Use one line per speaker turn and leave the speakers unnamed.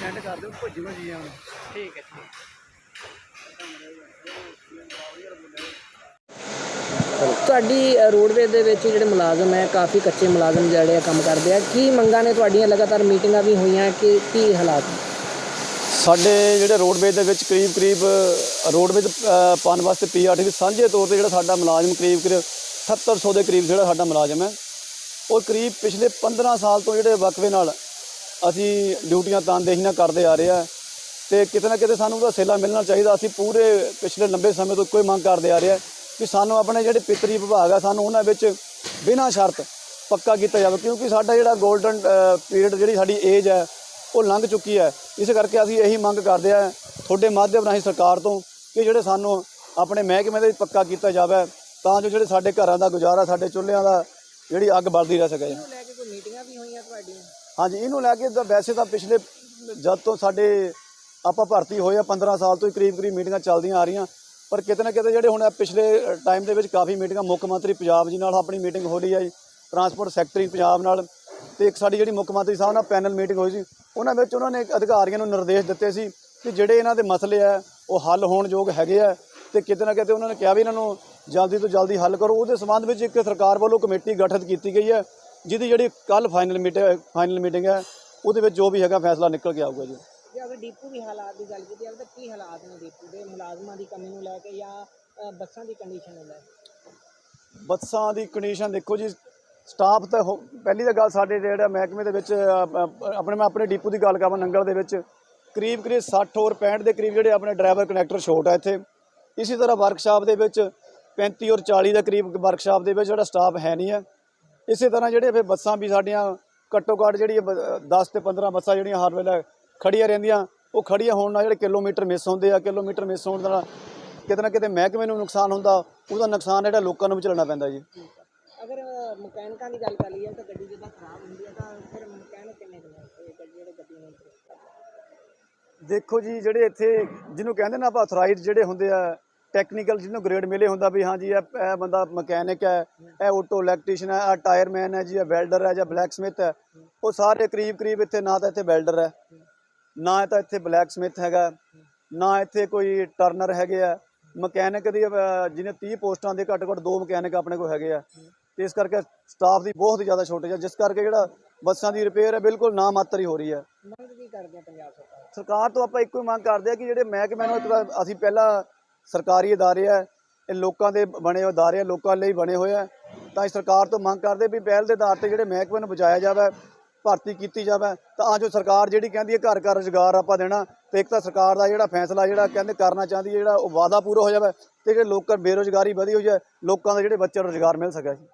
Send ਕਰ ਦਿਓ ਭੱਜੀ ਭੱਜੀ ਆਉਣ
ਠੀਕ ਹੈ ਠੀਕ ਤੁਹਾਡੀ ਅ, ਰੋਡਵੇਜ਼ ਦੇ ਵਿੱਚ ਜਿਹੜੇ ਮੁਲਾਜ਼ਮ ਹੈ ਕਾਫੀ ਕੱਚੇ ਮੁਲਾਜ਼ਮ ਜਿਹੜੇ ਆ ਕੰਮ ਕਰਦੇ ਆ। ਕੀ ਮੰਗਾਂ ਨੇ ਤੁਹਾਡੀਆਂ? ਲਗਾਤਾਰ ਮੀਟਿੰਗਾਂ ਵੀ ਹੋਈਆਂ ਕਿ ਕੀ ਹਾਲਾਤ?
ਸਾਡੇ ਜਿਹੜੇ ਰੋਡਵੇ ਦੇ ਵਿੱਚ ਕਰੀਬ ਕਰੀਬ ਰੋਡਵੇਜ਼ ਪਾਉਣ ਵਾਸਤੇ ਪੀਆਰਟੀ ਸਾਂਝੇ ਤੌਰ ਤੇ ਜਿਹੜਾ ਸਾਡਾ ਮੁਲਾਜ਼ਮ ਕਰੀਬ ਕਰੀਬ 7800 ਦੇ ਕਰੀਬ ਜਿਹੜਾ ਸਾਡਾ ਮੁਲਾਜ਼ਮ ਹੈ ਉਹ ਕਰੀਬ ਪਿਛਲੇ 15 ਸਾਲ ਤੋਂ ਜਿਹੜੇ ਵਕਫੇ ਨਾਲ ਅਸੀਂ ਡਿਊਟੀਆਂ ਤਨਦੇਹੀ ਕਰਦੇ ਆ ਰਹੇ ਆ ਤੇ ਕਿਤੇ ਨਾ ਕਿਤੇ ਸਾਨੂੰ ਉਹਦਾ ਸੇਲਾ ਮਿਲਣਾ ਚਾਹੀਦਾ। ਅਸੀਂ ਪੂਰੇ ਪਿਛਲੇ ਲੰਬੇ ਸਮੇਂ ਤੋਂ ਇੱਕੋ ਹੀ ਮੰਗ ਕਰਦੇ ਆ ਰਹੇ ਆ ਕਿ ਸਾਨੂੰ ਆਪਣੇ ਜਿਹੜੇ ਪਿਤਰੀ ਵਿਭਾਗ ਆ, ਸਾਨੂੰ ਉਹਨਾਂ ਵਿੱਚ ਬਿਨਾਂ ਸ਼ਰਤ ਪੱਕਾ ਕੀਤਾ ਜਾਵੇ, ਕਿਉਂਕਿ ਸਾਡਾ ਜਿਹੜਾ 골ਡਨ ਪੀਰੀਅਡ ਜਿਹੜੀ ਸਾਡੀ ਏਜ ਹੈ ਉਹ ਲੰਘ ਚੁੱਕੀ ਹੈ ਇਸ ਕਰਕੇ ਅਸੀਂ ਇਹੀ ਮੰਗ ਕਰਦੇ ਆ ਤੁਹਾਡੇ ਮਾਧਿਅਮ ਰਾਹੀਂ ਸਰਕਾਰ ਤੋਂ ਕਿ ਜਿਹੜੇ ਸਾਨੂੰ ਆਪਣੇ ਮਹਿਕਮੇ ਦੇ ਪੱਕਾ ਕੀਤਾ ਜਾਵੇ, ਤਾਂ ਜੋ ਜਿਹੜੇ ਸਾਡੇ ਘਰਾਂ ਦਾ ਗੁਜ਼ਾਰਾ, ਸਾਡੇ ਚੁੱਲ੍ਹਿਆਂ ਦਾ ਜਿਹੜੀ ਅੱਗ ਬਲਦੀ ਰਹਿ ਸਕੇ।
ਇਹਨੂੰ ਲੈ ਕੇ ਕੋਈ ਮੀਟਿੰਗਾਂ ਵੀ ਹੋਈਆਂ ਤੁਹਾਡੀਆਂ?
ਹਾਂਜੀ ਇਹਨੂੰ ਲੈ ਕੇ ਤਾਂ ਵੈਸੇ ਤਾਂ ਪਿਛਲੇ ਜਦ ਤੋਂ ਸਾਡੇ ਆਪਾਂ ਭਰਤੀ ਹੋਏ ਆ 15 ਸਾਲ ਤੋਂ ਹੀ ਕਰੀਬ ਕਰੀਬ ਮੀਟਿੰਗਾਂ ਚੱਲਦੀਆਂ ਆ ਰਹੀਆਂ। ਪਰ ਕਿਤੇ ਨਾ ਕਿਤੇ ਜਿਹੜੇ ਹੁਣ ਪਿਛਲੇ ਟਾਈਮ ਦੇ ਵਿੱਚ ਕਾਫੀ ਮੀਟਿੰਗਾਂ ਮੁੱਖ ਮੰਤਰੀ ਪੰਜਾਬ ਜੀ ਨਾਲ ਆਪਣੀ ਮੀਟਿੰਗ ਹੋ ਰਹੀ ਹੈ ਜੀ ਟਰਾਂਸਪੋਰਟ ਸੈਕਟਰੀ ਪੰਜਾਬ ਨਾਲ ਤੇ ਇੱਕ ਸਾਡੀ ਜਿਹੜੀ ਮੁੱਖ ਮੰਤਰੀ ਸਾਹਿਬ ਨਾਲ ਪੈਨਲ ਮੀਟਿੰਗ ਹੋਈ ਸੀ ਉਹਨਾਂ ਵਿੱਚ ਉਹਨਾਂ ਨੇ ਅਧਿਕਾਰੀਆਂ ਨੂੰ ਨਿਰਦੇਸ਼ ਦਿੱਤੇ ਸੀ ਕਿ ਜਿਹੜੇ ਇਹਨਾਂ ਦੇ ਮਸਲੇ ਆ ਉਹ ਹੱਲ ਹੋਣ ਯੋਗ ਹੈਗੇ ਆ ਤੇ ਕਿਤੇ ਨਾ ਕਿਤੇ ਉਹਨਾਂ ਨੇ ਕਿਹਾ ਵੀ ਇਹਨਾਂ ਨੂੰ ਜਲਦੀ ਤੋਂ ਜਲਦੀ ਹੱਲ ਕਰੋ। ਉਹਦੇ ਸੰਬੰਧ ਵਿੱਚ ਇੱਕ ਸਰਕਾਰ ਵੱਲੋਂ ਕਮੇਟੀ ਗਠਿਤ ਕੀਤੀ ਗਈ ਹੈ ਜਿਹਦੀ ਜਿਹੜੀ ਕੱਲ ਫਾਈਨਲ ਮੀਟਿੰਗ ਫਾਈਨਲ ਮੀਟਿੰਗ ਹੈ ਉਹਦੇ ਵਿੱਚ ਜੋ ਵੀ ਹੈਗਾ ਫੈਸਲਾ ਨਿਕਲ ਕੇ ਆਊਗਾ ਜੀ।
ਜੇ ਅਗਰ ਡੀਪੂ ਦੀ ਹਾਲਾਤ ਦੀ ਗੱਲ ਕੀਤੀ ਜਾਵੇ ਤਾਂ ਕੀ ਹਾਲਾਤ ਨੇ ਡੀਪੂ ਦੇ? ਮੁਲਾਜ਼ਮਾਂ ਦੀ ਕਮੀ ਨੂੰ ਲੈ ਕੇ ਜਾਂ ਅ, ਬੱਸਾਂ ਦੀ ਕੰਡੀਸ਼ਨ ਨੂੰ ਲੈ ਕੇ?
ਬੱਸਾਂ ਦੀ ਕੰਡੀਸ਼ਨ ਦੇਖੋ ਜੀ ਸਟਾਫ ਤਾਂ ਹੋ- ਪਹਿਲੀ ਤਾਂ ਗੱਲ ਸਾਡੇ ਜਿਹੜਾ ਮਹਿਕਮੇ ਦੇ ਵਿੱਚ ਆਪਣੇ ਮੈਂ ਆਪਣੇ ਡਿਪੂ ਦੀ ਗੱਲ ਕਰਾਂ ਨੰਗਲ ਦੇ ਵਿੱਚ ਕਰੀਬ ਕਰੀਬ 60 ਔਰ 65 ਦੇ ਕਰੀਬ ਜਿਹੜੇ ਆਪਣੇ ਡਰਾਈਵਰ ਕਨੈਕਟਰ ਛੋਟ ਆ ਇੱਥੇ। ਇਸੇ ਤਰ੍ਹਾਂ ਵਰਕਸ਼ਾਪ ਦੇ ਵਿੱਚ 35 ਔਰ 40 ਦੇ ਕਰੀਬ ਵਰਕਸ਼ਾਪ ਦੇ ਵਿੱਚ ਜਿਹੜਾ ਸਟਾਫ ਹੈ ਨਹੀਂ ਹੈ। ਇਸੇ ਤਰ੍ਹਾਂ ਜਿਹੜੇ ਫਿਰ ਬੱਸਾਂ ਵੀ ਸਾਡੀਆਂ ਘੱਟੋ ਘੱਟ ਜਿਹੜੀ 10 ਤੇ 15 ਬੱਸਾਂ ਜਿਹੜੀਆਂ ਹਰ ਵੇਲੇ ਖੜੀਆਂ ਰਹਿੰਦੀਆਂ ਉਹ ਖੜੀਆਂ ਹੋਣ ਨਾਲ ਜਿਹੜੇ ਕਿਲੋਮੀਟਰ ਮਿਸ ਹੁੰਦੇ ਆ ਕਿਲੋਮੀਟਰ ਮਿਸ ਹੋਣ ਨਾਲ ਕਿਤੇ ਨਾ ਕਿਤੇ ਮਹਿਕਮੇ ਨੂੰ ਨੁਕਸਾਨ ਹੁੰਦਾ ਉਹਦਾ ਨੁਕਸਾਨ ਜਿਹੜਾ ਲੋਕਾਂ ਨੂੰ ਵੀ ਝੱਲਣਾ ਪੈਂਦਾ ਜੀ।
ਅਗਰ ਮਕੈਨਿਕਾਂ ਦੀ ਗੱਲ ਕਰ ਲਈਏ ਤਾਂ ਗੱਡੀ ਜਦੋਂ ਖਰਾਬ ਹੁੰਦੀ ਹੈ ਤਾਂ ਫਿਰ ਮਕੈਨਿਕ ਕਿੰਨੇ ਕੁ ਨੇ? ਇਹ ਗੱਡੀ ਜਿਹੜੇ ਗੱਡੀ ਨੂੰ
ਦੇਖੋ ਜੀ ਜਿਹੜੇ ਇੱਥੇ ਜਿਹਨੂੰ ਕਹਿੰਦੇ ਨਾ ਆਪਾਂ ਅਥੋਰਾਈਜ਼ ਜਿਹੜੇ ਹੁੰਦੇ ਆ ਟੈਕਨੀਕਲ ਜਿਹਨੂੰ ਗ੍ਰੇਡ ਮਿਲੇ ਹੁੰਦਾ ਵੀ ਹਾਂਜੀ ਇਹ ਇਹ ਬੰਦਾ ਮਕੈਨਿਕ ਹੈ ਇਹ ਆਟੋ ਇਲੈਕਟ੍ਰੀਸ਼ੀਅਨ ਹੈ ਇਹ ਟਾਇਰਮੈਨ ਹੈ ਜੀ ਇਹ ਵੈਲਡਰ ਹੈ ਜਾਂ ਬਲੈਕ ਸਮਿਥ ਹੈ ਉਹ ਸਾਰੇ ਕਰੀਬ ਕਰੀਬ ਇੱਥੇ ਨਾ ਤਾਂ ਇੱਥੇ ਵੈਲਡਰ ਹੈ ਨਾ ਤਾਂ ਇੱਥੇ ਬਲੈਕ ਸਮਿਥ ਹੈਗਾ ਨਾ ਇੱਥੇ ਕੋਈ ਟਰਨਰ ਹੈਗੇ ਆ। ਮਕੈਨਿਕ ਦੀ ਜਿਹਨੇ 30 ਪੋਸਟਾਂ ਦੇ ਘੱਟ ਘੱਟ ਦੋ ਮਕੈਨਿਕ ਆਪਣੇ ਕੋਲ ਹੈਗੇ ਆ। ਤੇ ਇਸ ਕਰਕੇ ਸਟਾਫ ਦੀ ਬਹੁਤ ਜ਼ਿਆਦਾ ਸ਼ੋਰਟੇਜ ਹੈ ਜਿਸ ਕਰਕੇ ਜਿਹੜਾ ਬੱਸਾਂ ਦੀ ਰਿਪੇਅਰ ਹੈ ਬਿਲਕੁਲ ਨਾ ਮਾਤਰ ਹੀ ਹੋ ਰਹੀ ਹੈ।
ਮੰਗ ਕੀ ਕਰਦੇ ਆ ਪੰਜਾਬ ਸਰਕਾਰ?
ਸਰਕਾਰ ਤੋਂ ਆਪਾਂ ਇੱਕੋ ਹੀ ਮੰਗ ਕਰਦੇ ਆ ਕਿ ਜਿਹੜੇ ਮਹਿਕਮੇ ਨੂੰ ਅਸੀਂ ਪਹਿਲਾਂ ਸਰਕਾਰੀ ਅਦਾਰੇ ਆ, ਇਹ ਲੋਕਾਂ ਦੇ ਬਣੇ ਹੋਏ ਅਦਾਰੇ ਆ, ਲੋਕਾਂ ਲਈ ਬਣੇ ਹੋਏ ਆ। ਤਾਂ ਅਸੀਂ ਸਰਕਾਰ ਤੋਂ ਮੰਗ ਕਰਦੇ ਵੀ ਪਹਿਲ ਦੇ ਆਧਾਰ ਤੇ ਜਿਹੜੇ ਮਹਿਕਮੇ ਨੂੰ ਬਚਾਇਆ ਜਾਵੇ, ਭਰਤੀ ਕੀਤੀ ਜਾਵੇ, ਤਾਂ ਜੋ ਸਰਕਾਰ ਜਿਹੜੀ ਕਹਿੰਦੀ ਹੈ ਘਰ ਘਰ ਰੁਜ਼ਗਾਰ ਆਪਾਂ ਦੇਣਾ, ਤੇ ਇੱਕ ਤਾਂ ਸਰਕਾਰ ਦਾ ਜਿਹੜਾ ਫੈਸਲਾ ਜਿਹੜਾ ਕਹਿੰਦੇ ਕਰਨਾ ਚਾਹੁੰਦੀ ਹੈ ਜਿਹੜਾ ਉਹ ਵਾਅਦਾ ਪੂਰਾ ਹੋ ਜਾਵੇ, ਤੇ ਜਿਹੜੇ ਲੋਕਾਂ ਬੇਰੁਜ਼ਗਾਰੀ ਵਧੀ ਹੋਈ ਹੈ, ਲੋਕਾਂ ਦਾ ਜਿਹੜੇ ਬੱਚਿਆਂ ਨੂੰ ਰੁਜ਼ਗਾਰ ਮਿਲ ਸਕਿਆ ਜੀ।